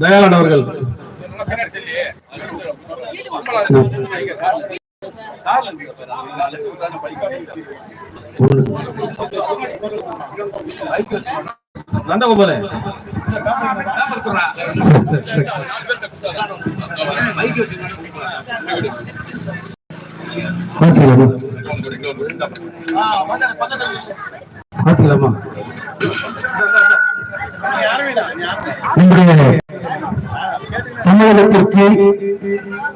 தயாளன் அவர்கள். நந்தகோபால. வாசிக்கலாமா? வாசிக்கலாமா? இன்றைய தமிழகத்திற்கு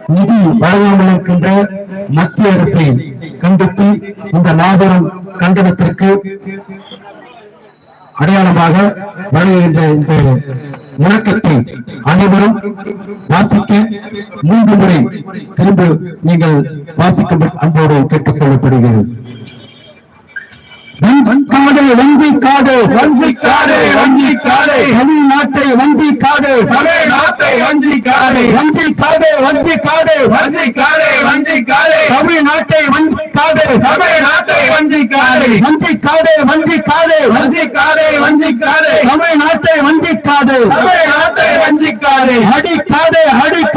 நிதி வழங்காமல் இருக்கின்ற மத்திய அரசை கண்டித்து இந்த மாபெரும் கண்டனத்திற்கு அடையாளமாக வழங்குகின்ற இந்த முழக்கத்தை அனைவரும் வாசிக்க மூன்று முறை திரும்ப நீங்கள் வாசிக்க அன்போடு கேட்டுக் கொள்ளப்படுகிறது வஞ்சிக்காதே வஞ்சிக்காதே வஞ்சிக்காதே வஞ்சிக்காதே தமிழ்நாட்டை வஞ்சிக்காதே தமிழ்நாட்டை வஞ்சிக்காதே வஞ்சிக்காதே வஞ்சிக்காதே வஞ்சிக்காதே வஞ்சிக்காதே தமிழ்நாட்டை வஞ்சிக்காதே தமிழ்நாட்டை வஞ்சிக்காதே வஞ்சிக்காதே வஞ்சிக்காதே வஞ்சிக்காதே வஞ்சிக்காதே தமிழ்நாட்டை வஞ்சிக்காதே தமிழ்நாட்டை வஞ்சிக்காதே அடிக்காதே அடிக்காதே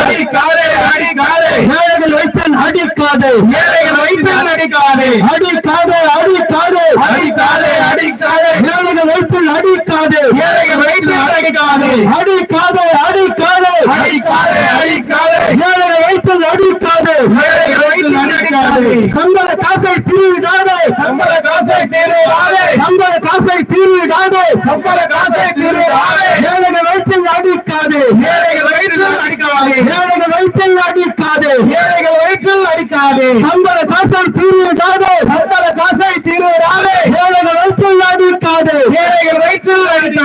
அடிக்காதே அடிக்காதே ஏழைகள் வைப்பேன் அடிக்காதே ஏழைகள் வைப்பேன் அடிக்காதே அடிக்காதே அடிக்காதே அடிக்காதே அடிக்காதே ஏழைகள் வைப்பில் அடிக்காதே ஏழைகள் வைப்பில் அடிக்காதே அடிக்காதே அடிக்காதே அடிக்காதே அடிக்காதே ஏழைகள் வைப்பில் அடிக்காதே ஏழைகள் வைப்பில் அடிக்காதே சம்பள காசை தீர்விடாதே சம்பள காசை தீர்விடாதே சம்பள காசை தீர்விடாதே சம்பள காசை தீர்விடாதே ஏழைகள் வைப்பில் அடிக்காதே ஏழைகள் வைப்பில் அடிக்காதே ஏழைகள் வைப்பில் அடிக்காதே ஏழைகள் அடிக்காதே சம்பள காசை தீர்விடாதே சம்பள காசை தீர்விடாதே ஏழைகள் வைப்பில் அடிக்காதே ஏழைகள் வைப்பில்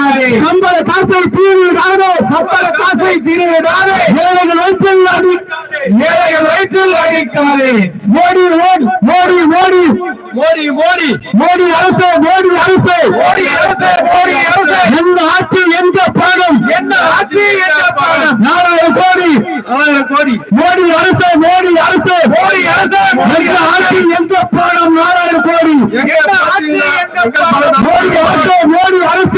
சம்பள காசை தீர்விடாதே சம்பள காசை தீர்விடாதே ஏழைகள் அடிக்காதே ஏழைகள் வைப்பில் அடிக்காதே. மோடி மோடி மோடி மோடி. மோடி மோடி. அரசு மோடி அரசு. மோடி அரசு மோடி அரசு. எந்த ஆட்சி எந்த பாடம்? எந்த ஆட்சி எந்த பாடம்? நாலாயிரம் கோடி. நாலாயிரம் கோடி. மோடி அரசு மோடி அரசு. மோடி அரசு எந்த ஆட்சி எந்த பாடம்? நாலாயிரம் கோடி. எந்த ஆட்சி எந்த பாடம்? மோடி அரசு மோடி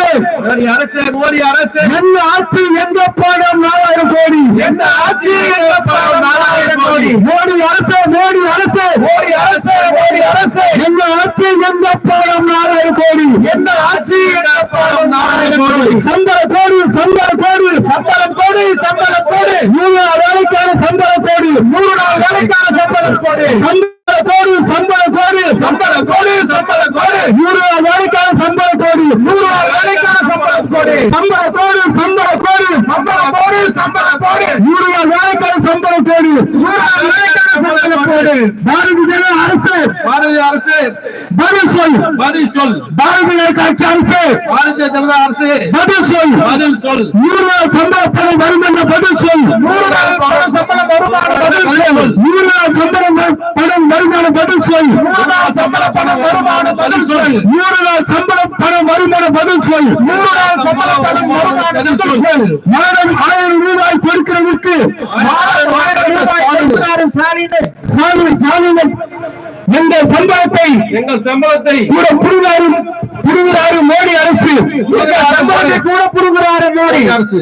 அரசு. அரசு மோடி அரசு. எந்த ஆட்சி நாலாயிரம் கோடி. எந்த ஆட்சி பாடம் நாலாயிரம் கோடி. மோடி அரசு மோடி அரசு. மோடி அரசு மோடி அரசு. எந்த ஆட்சி பாடம் நாலாயிரம் கோடி. எந்த ஆட்சி எந்த பாடம் நாலாயிரம் கோடி. சம்பள கோடி சம்பள கோடி. சம்பளம் கோடி சம்பள கோடி. நூறு நாள் வேலைக்கான சம்பள கோடி. நூறு நாள் வேலைக்கான சம்பள கோடி. சம்பள கோடி சம்பள கோடி சம்பள கோடி சம்பள கோடி நூறு நாள் வேலைக்கான சம்பள கோடி நூறு நாள் வேலைக்கான சம்பள கோடி சம்பள கோடி சம்பள கோடி சம்பள கோடி சம்பள கோடி நூறு நாள் வேலைக்கான சம்பள கோடி நூறு நாள் வேலைக்கான சம்பள கோடி பாரதிய ஜனதா அரசு. பாரதிய அரசு. பதில் சொல். பதில் சொல். பாரதிய கட்சி அரசு. பாரதிய ஜனதா அரசு. பதில் சொல். பதில் சொல். நூறு நாள் சம்பள பணம் வரும் என்ற பதில் சொல். நூறு நாள் பணம் சம்பளம் வருமான பதில் சொல். நூறு நாள் சம்பளம் வ- பணம் வருமான பதில் சொல். சம்பள பணம் வருமான பதில் சொல். நூறு நாள் சம்பளம் பணம் வருமான பதில் சொல். நூறு நாள் சம்பள பணம் வருமான பதில் சொல். மாதம் ஆயிரம் ரூபாய் கொடுக்கிறவருக்கு. சாமி சாமிகள் என்ற சம்பளத்தை எங்கள் சம்பளத்தை கூட புரிகிறாரு புரிகிறாரு மோடி அரசு. எங்கள் கூட புரிகிறாரு மோடி அரசு.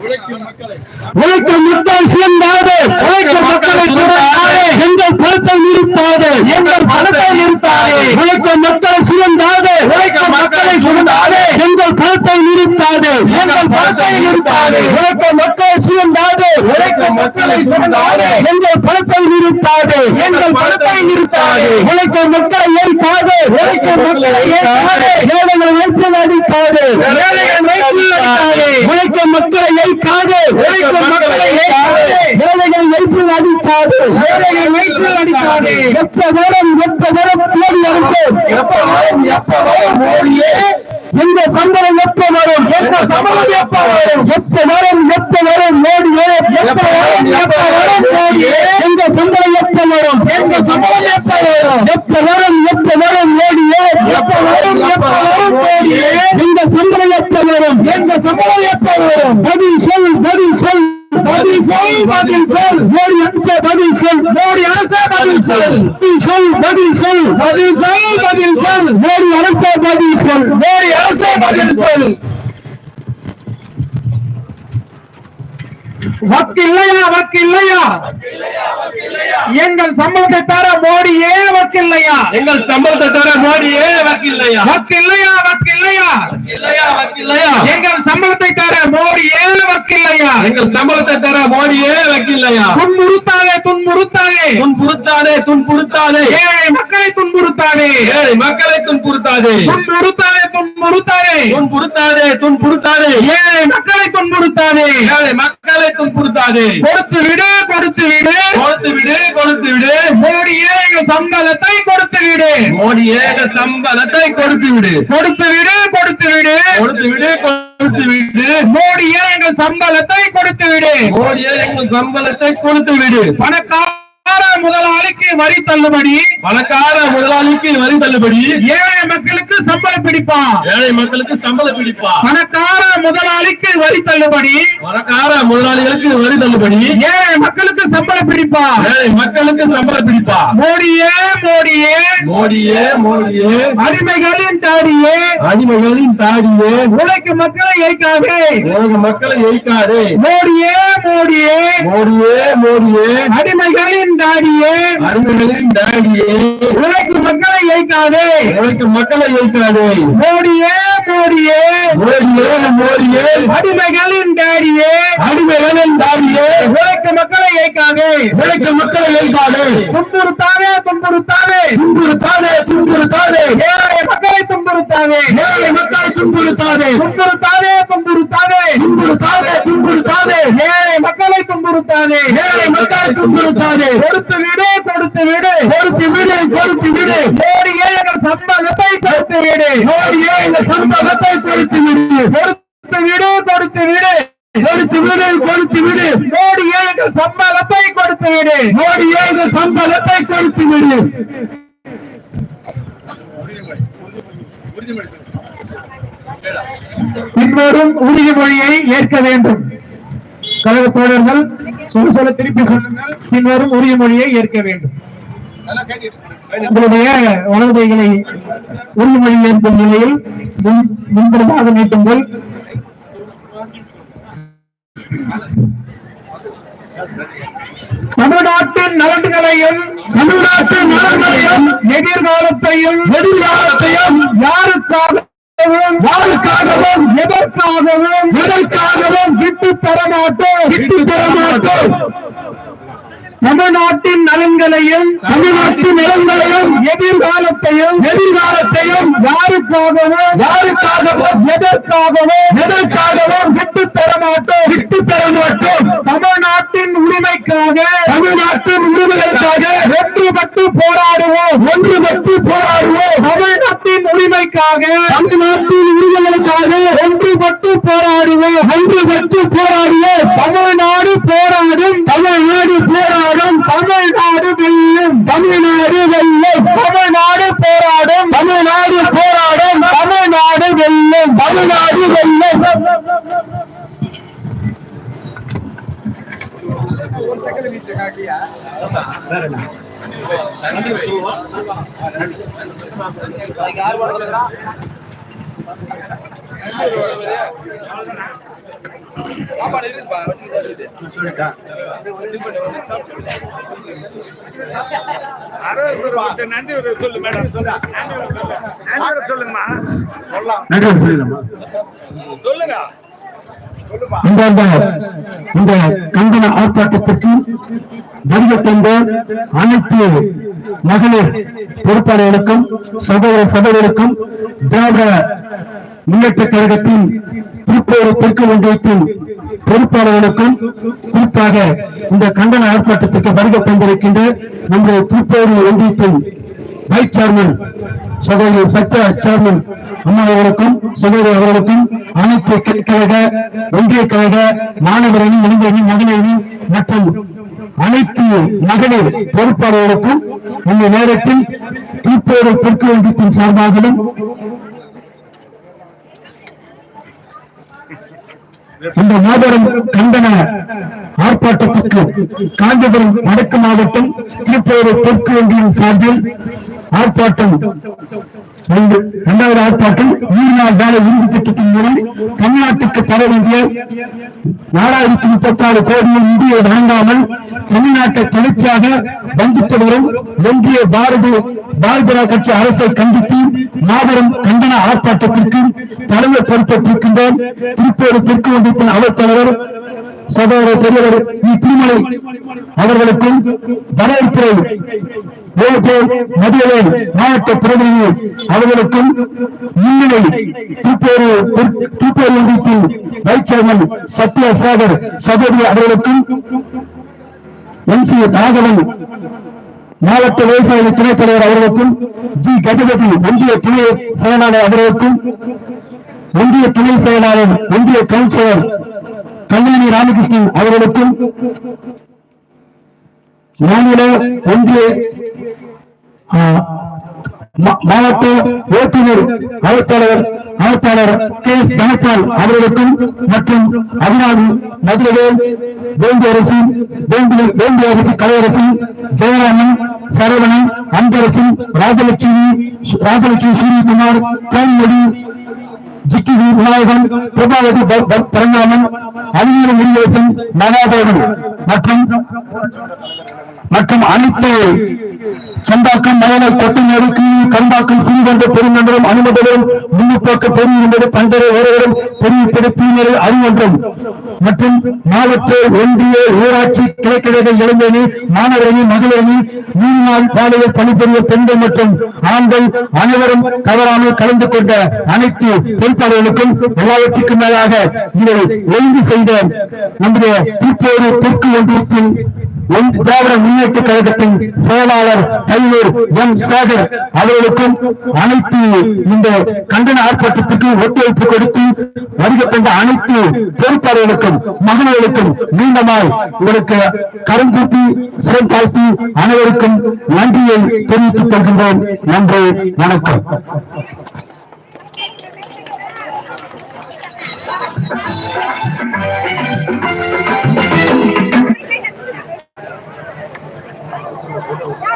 உழைக்கும் மக்கள். சிறந்தாது. உழைக்கும் மக்களை சுரண்டாது எங்கள் பணத்தை நிறுத்தாது. எங்கள் பணத்தை நிறுத்தாது. உழைக்கும் மக்களை சுரண்டாது உழைக்கும் மக்களை சுரண்டாது எங்கள் பணத்தை நிறுத்தாது. எங்கள் பணத்தை நிறுத்தாது. உழைக்கும் மக்களை சுரண்டாது உழைக்கும் மக்களை சுரண்டாது எங்கள் பணத்தை நிறுத்தாது. எங்கள் பணத்தை நிறுத்தாது. உழைக்கும் மக்களை ஏற்காது. உழைக்கும் மக்களை ஏற்காது. ஏழைகளை வைத்து ஏழைகள் வைத்து உழைக்கும் மக்களை ஏற்காது உழைக்கும் மக்களை ஏழைகள் வைத்து அடிக்காது ஏழைகள் வைத்து அடிக்காது எப்ப வரும் எப்ப வரும் மோடி அரசு எப்ப வரும் எப்ப வரும் மோடியே? எந்த சம்பளம் எப்ப வரும்? எந்த சம்பளம் எப்ப வரும்? எப்ப வரும் எப்ப வரும் மோடியே? எப்ப வரும் எப்ப வரும் மோடியே? எந்த சம்பளம் எப்ப வரும்? எந்த சம்பளம் எப்ப வரும்? எப்ப வரும் எப்ப வரும் மோடியே? எப்ப வரும் எப்ப வரும் மோடியே எந்த சம்பளம் எப்ப வரும். எந்த சம்பளம் எப்ப வரும்? பதில் சொல் பதில் சொல். பதில் சொல் பதில் சொல். மோடி அரசே பதில் சொல். மோடி அரசே பதில் சொல். பதில் சொல் பதில் சொல். பதில் சொல் பதில் சொல் மோடி அரசே பதில் சொல். மோடி அரசே பதில் சொல். வக்கு இல்லையா வக்கு இல்லையா எங்கள் சம்பளத்தை தர மோடியே வக்கு இல்லையா எங்கள் சம்பளத்தை தர மோடியே வக்கில்லையா? வக்கு இல்லையா வக்கு இல்லையா இல்லையா வக்கில்லையா எங்கள் சம்பளத்தை தர மோடியே வக்கு இல்லையா எங்கள் சம்பளத்தை தர மோடியே வக்கில்லையா? துன்புறுத்தாதே துன்புறுத்தாதே துன்புறுத்தாதே துன்புறுத்தாதே ஏழை மக்களை துன்புறுத்தாதே ஏழை மக்களை துன்புறுத்தாதே துன்புறுத்தாதே துன்புறுத்தாதே துன்புறுத்தாதே துன்புறுத்தாதே ஏழை மக்களை துன்புறுத்தாதே ஏழை மக்களை துன்புறுத்தாதே கொடுத்து விடு கொடுத்து விடு. கொடுத்து விடு கொடுத்து விடு. மோடியே எங்கள் சம்பளத்தை கொடுத்து விடு. மோடியே எங்கள் சம்பளத்தை கொடுத்து விடு. கொடுத்து விடு கொடுத்து விடு கொடுத்து விடு கொடுத்து விடு மோடியே எங்கள் சம்பளத்தை கொடுத்து விடு மோடியே எங்கள் சம்பளத்தை கொடுத்து விடு பணக்கார முதலாளிக்கு வரி தள்ளுபடி. பணக்கார முதலாளிக்கு வரி தள்ளுபடி. ஏழை மக்களுக்கு சம்பளம் பிடிப்பான் ஏழை மக்களுக்கு சம்பளம் பிடிப்பா. பணக்கார முதலாளிக்கு வரி தள்ளுபடி. பணக்கார முதலாளிகளுக்கு வரி தள்ளுபடி. ஏழை மக்களுக்கு சம்பளம் பிடிப்பான் ஏழை மக்களுக்கு சம்பளம் பிடிப்பா? மோடியே மோடியே. மோடியே மோடியே. அடிமைகளின் தாடியே. அடிமைகளின் தாடியே. உழைக்கும் மக்களை ஏற்காதே உலக மக்களை எய்க்காதே மோடியே மோடியே. மோடியே மோடியே. அடிமைகளின் தாடியே. அடிமைகளின் தாடியே. ஏற்காதே உழைக்கும் மக்களை எய்க்காதே மோடியே மோடியே. மோடியே மோடியே. அடிமைகளின் தாடியே. அடிமைகளின் தாடியே. உழைக்கும் மக்களை ஏற்காதே உழைக்கும் மக்களை எய்க்காதே துன்புறுத்தாதே துன்புறுத்தாதே. துன்புறுத்தாதே துன்புறுத்தாதே. ஏழை மக்களை துன்புறுத்தாதே. ஏழை மக்களை துன்புறுத்தாதே. துன்புறுத்தாதே துன்புறுத்தாதே. துன்புறுத்தாதே துன்புறுத்தாதே. ஏழை மக்களை துன்புறுத்தாதே. ஏழை மக்களை துன்புறுத்தாதே. கொடுத்து விடு கொடுத்து விடு. கொடுத்து விடு கொடுத்து விடு. மோடியே எங்கள் சம்பளத்தை கொடுத்து விடு. மோடியே இந்த சம்பவத்தை கொடுத்து விடு. கொடுத்து விடு கொடுத்து விடு. கொடுத்து விடு கொடுத்து விடு. மோடியே எங்கள் சம்பளத்தை கொடுத்து விடு. மோடியே இந்த சம்பளத்தை கொடுத்து விடு. பின்வரும் உறுதிமொழியை ஏற்க வேண்டும். கழக தோழர்கள் சொல்ல சொல்ல திருப்பி சொல்லுங்கள். பின்வரும் உறுதிமொழியை ஏற்க வேண்டும். உங்களுடைய வலதுகைகளை உறுதிமொழி ஏற்கும் நிலையில் முன்- முன்புறமாக நீட்டுங்கள். தமிழ்நாட்டின் நலன்களையும் தமிழ்நாட்டின் நலன்களையும் எதிர்காலத்தையும் எதிர்காலத்தையும் யாருக்காகவும் யாருக்காகவும் எதற்காகவும் எதற்காகவும் விட்டு தரமாட்டோம் விட்டு தரமாட்டோம் தமிழ்நாட்டின் நலன்களையும் தமிழ்நாட்டின் நலன்களையும் எதிர்காலத்தையும் எதிர்காலத்தையும் யாருக்காகவும் யாருக்காகவும் எதற்காகவும் எதற்காகவும் விட்டு தர மாட்டோம். விட்டு தர மாட்டோம். தமிழ்நாட்டின் உரிமைக்காக தமிழ்நாட்டின் உரிமைகளுக்காக ஒன்றுபட்டு போராடுவோம். ஒன்றுபட்டு போராடுவோம். தமிழ்நாட்டின் உரிமைக்காக தமிழ்நாட்டின் உரிமைகளுக்காக ஒன்றுபட்டு போராடுவோம். ஒன்றுபட்டு போராடுவோம். தமிழ்நாடு போராடும் தமிழ்நாடு போராடும் தமிழ்நாடு வெல்லும் தமிழ்நாடு வெல்லும் தமிழ்நாடு போராடும். தமிழ்நாடு போராடும். தமிழ்நாடு வெல்லும். தமிழ்நாடு வெல்லும். நன்றி ஒரு சொல்லு மேடம். நன்றி ஒரு சொல்லுங்கம்மா. நன்றி சொல்லிடலாமா? சொல்லுங்க. இந்த இந்த கண்டன ஆர்ப்பாட்டத்திற்கு வருகை தந்த அனைத்து மகளிர் பொறுப்பாளர்களுக்கும் சகோதர சகோதரருக்கும் திராவிட முன்னேற்ற கழகத்தின் திருப்பூர் தெற்கு ஒன்றியத்தின் பொறுப்பாளர்களுக்கும் குறிப்பாக இந்த கண்டன ஆர்ப்பாட்டத்திற்கு வருகை தந்திருக்கின்ற நம்முடைய திருப்பூர் ஒன்றியத்தின் வைஸ் சேர்மன் சகோதரி சத்யா சேர்மன் அம்மா அவர்களுக்கும் சகோதரி அவர்களுக்கும் அனைத்து கழக ஒன்றிய கழக மாணவரணி இளைஞரணி மகளிரணி மற்றும் அனைத்து மகளிர் பொறுப்பாளர்களுக்கும் இந்த நேரத்தில் திருப்பூர் தெற்கு ஒன்றியத்தின் சார்பாகவும் இந்த மாபெரும் கண்டன ஆர்ப்பாட்டத்திற்கு காஞ்சிபுரம் வடக்கு மாவட்டம் திருப்பூர் தெற்கு ஒன்றியம் சார்பில் ஆர்ப்பாட்டம் இரண்டாவது ஆர்ப்பாட்டம் நூறு நாள் வேலை உறுதி திட்டத்தின் மூலம் தமிழ்நாட்டுக்கு தர வேண்டிய நாலாயிரத்தி முப்பத்தி ஆறு கோடியில் நிதியை வழங்காமல் தமிழ்நாட்டை தொடர்ச்சியாக வஞ்சித்து வரும் ஒன்றிய பாரதி பாரதிய கட்சி அரசை கண்டித்து மாபெரும் கண்டன ஆர்ப்பாட்டத்திற்கு தலைமை பொறுப்பேற்றிருக்கின்றோம். திருப்பூர் தெற்கு ஒன்றியத்தின் அவைத் தலைவர் சகோதர பெரியவர் இ திருமலை அவர்களுக்கும் வரவேற்புரை மதுரை மாவட்ட பிரதிநிதி அவர்களுக்கும் முன்னிலை தூப்பேரு தூப்பேரு ஒன்றியத்தின் வைஸ் சேர்மன் சத்யா சாகர் சகோதரி அவர்களுக்கும் எம் சி ராகவன் மாவட்ட விவசாய துணைத் தலைவர் அவர்களுக்கும் ஜி. கஜபதி ஒன்றிய துணை செயலாளர் அவர்களுக்கும் ஒன்றிய துணை செயலாளர் ஒன்றிய கவுன்சிலர் கல்யாணி ராமகிருஷ்ணன் அவர்களுக்கும் மாநில ஒன்றிய மாவட்ட ஓட்டுநர் அவைத்தலைவர் அமைப்பாளர் கே எஸ் தனபால் அவர்களுக்கும் மற்றும் அதிநாடு மதுரவேல் வேண்டி அரசு வேண்டி அரசு கலையரசு ஜெயராமன் சரவணன் அன்பரசன் ராஜலட்சுமி ராஜலட்சுமி சூரியகுமார் தேன்மொழி ஜிக்கி விநாயகன் பிரபாவதி பரங்காமன் ப- முருகேசன் மகாதேவன் மற்றும் மற்றும் அனைத்து சந்தாக்கம் மயனை கொட்டினேடு கீழ் கம்பாக்கம் சிறுவந்த பெருமன்றம் அனுமதிகளும் முன்னுப்போக்கு பெருமிருந்தது பண்டரை ஒருவரும் பெருமிப்படு தீநெறி அறிமன்றம் மற்றும் மாவட்ட ஒன்றிய ஊராட்சி கிழக்கிழக இளைஞரணி மாணவரணி மகளிரணி மூணு நாள் பாலியல் பணிபுரிய பெண்கள் மற்றும் ஆண்கள் அனைவரும் தவறாமல் கலந்து கொண்ட அனைத்து பொறுப்பாளர்களுக்கும் எல்லாவற்றுக்கும் மேலாக இதை ஒழுங்கு செய்த நம்முடைய திருப்பூர் தெற்கு ஒன்றியத்தின் திராவிட முன்னேற்ற கழகத்தின் செயலாளர் கையூர் எம் சேகர் அவர்களுக்கும் அனைத்து இந்த கண்டன ஆர்ப்பாட்டத்துக்கு ஒத்துழைப்பு கொடுத்து வருகை தந்த அனைத்து பொறுப்பாளர்களுக்கும் மகளிர்களுக்கும் மீண்டுமாய் உங்களுக்கு கரம் கூப்பி சிரம் தாழ்த்தி அனைவருக்கும் நன்றியை தெரிவித்துக் கொள்கின்றோம். நன்றி வணக்கம்.